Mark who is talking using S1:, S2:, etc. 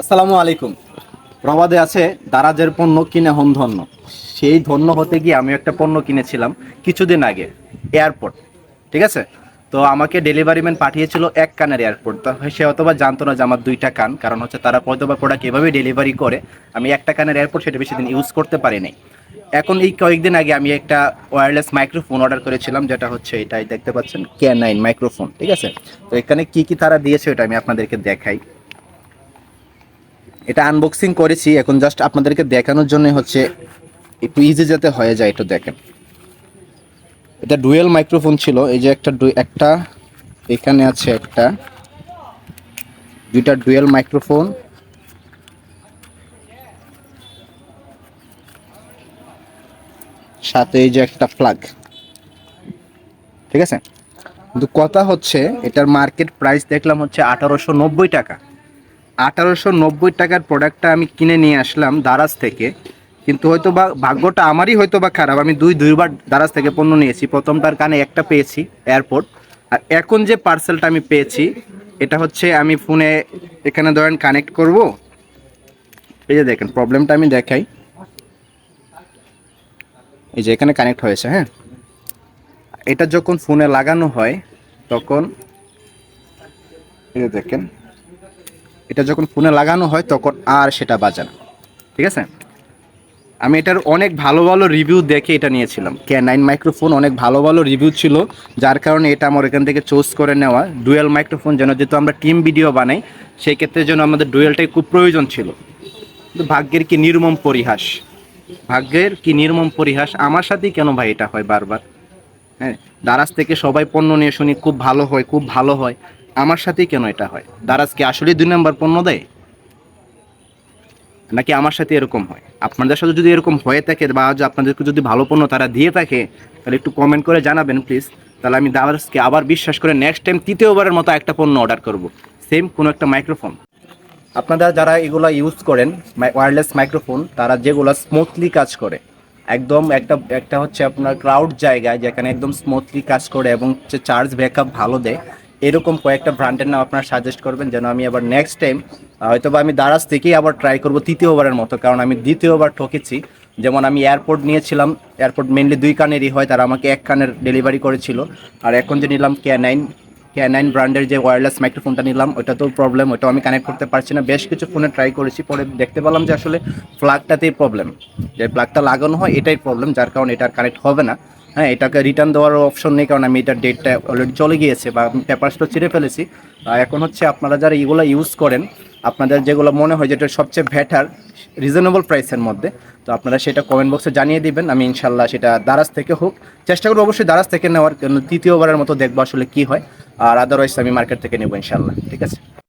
S1: আসসালামু আলাইকুম। প্রবাদে আছে, দারাজের পণ্য কিনে হন ধন্য। সেই ধন্য হতে গিয়ে আমি একটা পণ্য কিনেছিলাম কিছুদিন আগে, এয়ারপোর্ট। ঠিক আছে? তো আমাকে ডেলিভারি ম্যান পাঠিয়েছিল এক কানের এয়ারপোর্ট। তো সে অথবা জানতো না যে আমার দুইটা কান, কারণ হচ্ছে তারা হয়তো বা প্রোডাক্ট এভাবে ডেলিভারি করে। আমি একটা কানের এয়ারপোর্ট সেটা বেশি দিন ইউজ করতে পারি এখন এই কয়েকদিন আগে আমি একটা ওয়্যারলেস মাইক্রোফোন অর্ডার করেছিলাম, যেটা হচ্ছে এটাই দেখতে পাচ্ছেন কে নাইন মাইক্রোফোন ঠিক আছে? তো এখানে কি কি তারা দিয়েছে ওটা আমি আপনাদেরকে দেখাই। এটা আনবক্সিং করেছি, এখন জাস্ট আপনাদেরকে দেখানোর জন্য হচ্ছে একটু ইজি যাতে হয়ে যায় একটু দেখেন। এটা ডুয়েল মাইক্রোফোন ছিল, এই যে একটা একটা, এখানে আছে একটা, দুইটা ডুয়েল মাইক্রোফোন সাথে এই যে একটা প্লাগ ঠিক আছে? কিন্তু কথা হচ্ছে, এটার মার্কেট প্রাইস দেখলাম হচ্ছে আঠারোশো নব্বই টাকা। আঠারোশো নব্বই টাকার প্রোডাক্টটা আমি কিনে নিয়ে আসলাম দারাজ থেকে। কিন্তু হয়তো বা ভাগ্যটা আমারই হয়তো বা খারাপ। আমি দুই, দুইবার দারাজ থেকে পণ্য নিয়েছি। প্রথমটার কানে একটা পেয়েছি এয়ারপোর্ট আর এখন যে পার্সেলটা আমি পেয়েছি, এটা হচ্ছে আমি ফোনে এখানে ধরেন কানেক্ট করব। এই যে দেখেন প্রবলেমটা আমি দেখাই। এই যে এখানে কানেক্ট হয়েছে হ্যাঁ? এটা যখন ফোনে লাগানো হয়, তখন এই যে দেখেন এটা যখন ফোনে লাগানো হয়, তখন আর সেটা বাজে না। ঠিক আছে? আমি এটার অনেক ভালো ভালো রিভিউ দেখে এটা নিয়েছিলাম। কে নাইন মাইক্রোফোন অনেক ভালো ভালো রিভিউ ছিল, যার কারণে এটা আমার এখান থেকে চুজ করে নেওয়া। ডুয়েল মাইক্রোফোন যেন যেহেতু আমরা টিম ভিডিও বানাই, সেই ক্ষেত্রে যেন আমাদের ডুয়েলটাই খুব প্রয়োজন ছিল। ভাগ্যের কি নির্মম পরিহাস? ভাগ্যের কি নির্মম পরিহাস? আমার সাথেই কেন ভাই এটা হয় বারবার? হ্যাঁ দারাজ থেকে সবাই পণ্য নিয়ে শুনি, খুব ভালো হয়, খুব ভালো হয়। আমার সাথেই কেন এটা হয়? দারাজ কি আসলে দুই নম্বর পণ্য দেয়? নাকি আমার সাথে এরকম হয়? আপনাদের সাথে যদি এরকম হয়ে থাকে বা আপনাদেরকে যদি ভালো পণ্য তারা দিয়ে থাকে, তাহলে একটু কমেন্ট করে জানাবেন প্লিজ তাহলে আমি দারাজকে আবার বিশ্বাস করে নেক্সট টাইম তৃতীয়বারের মতো একটা পণ্য অর্ডার করব। সেম কোনো একটা মাইক্রোফোন আপনারা যারা এগুলো ইউজ করেন ওয়্যারলেস মাইক্রোফোন তারা যেগুলো স্মুথলি কাজ করে, একদম একটা একটা হচ্ছে আপনার ক্রাউড জায়গায় যেখানে একদম স্মুথলি কাজ করে এবং চার্জ ব্যাকআপ ভালো দেয় এরকম কয়েকটা ব্র্যান্ডের নাম আপনারা সাজেস্ট করবেন যেন আমি আবার নেক্সট টাইম হয়তো বা আমি দারাজ থেকেই আবার ট্রাই করব তৃতীয়বারের মতো, কারণ আমি দ্বিতীয়বার ঠকেছি। যেমন আমি এয়ারপোর্ট নিয়েছিলাম এয়ারপোর্ট মেনলি দুই কানেরই হয়, তারা আমাকে এক কানের ডেলিভারি করেছিল। আর এখন যে নিলাম কে নাইন কে নাইন ব্র্যান্ডের যে ওয়্যারলেস মাইক্রোফোনটা নিলাম ওটা তো প্রবলেম ওটাও আমি কানেক্ট করতে পারছি না। বেশ কিছু ফোনে ট্রাই করেছি, পরে দেখতে পেলাম যে আসলে প্লাগটাতেই প্রবলেম যে প্লাগটা লাগানো হয়, এটাই প্রবলেম যার কারণে এটা আর কানেক্ট হবে না। হ্যাঁ এটাকে রিটার্ন দেওয়ার অপশন নেই, কারণ আমি এটার ডেটটা অলরেডি চলে গিয়েছে বা আমি পেপারসটা ছিঁড়ে ফেলেছি। এখন হচ্ছে আপনারা যারা এগুলো ইউজ করেন, আপনাদের যেগুলো মনে হয় যেটা সবচেয়ে বেটার রিজনেবল প্রাইসের মধ্যে, তো আপনারা সেটা কমেন্ট বক্সে জানিয়ে দিবেন। আমি ইনশাল্লাহ সেটা দারাজ থেকে হোক। চেষ্টা করব অবশ্যই দারাজ থেকে নেওয়ার তৃতীয়বারের মতো দেখব আসলে কী হয়। আর আদারওয়াইজ আমি মার্কেট থেকে নেব ইনশাল্লাহ ঠিক আছে?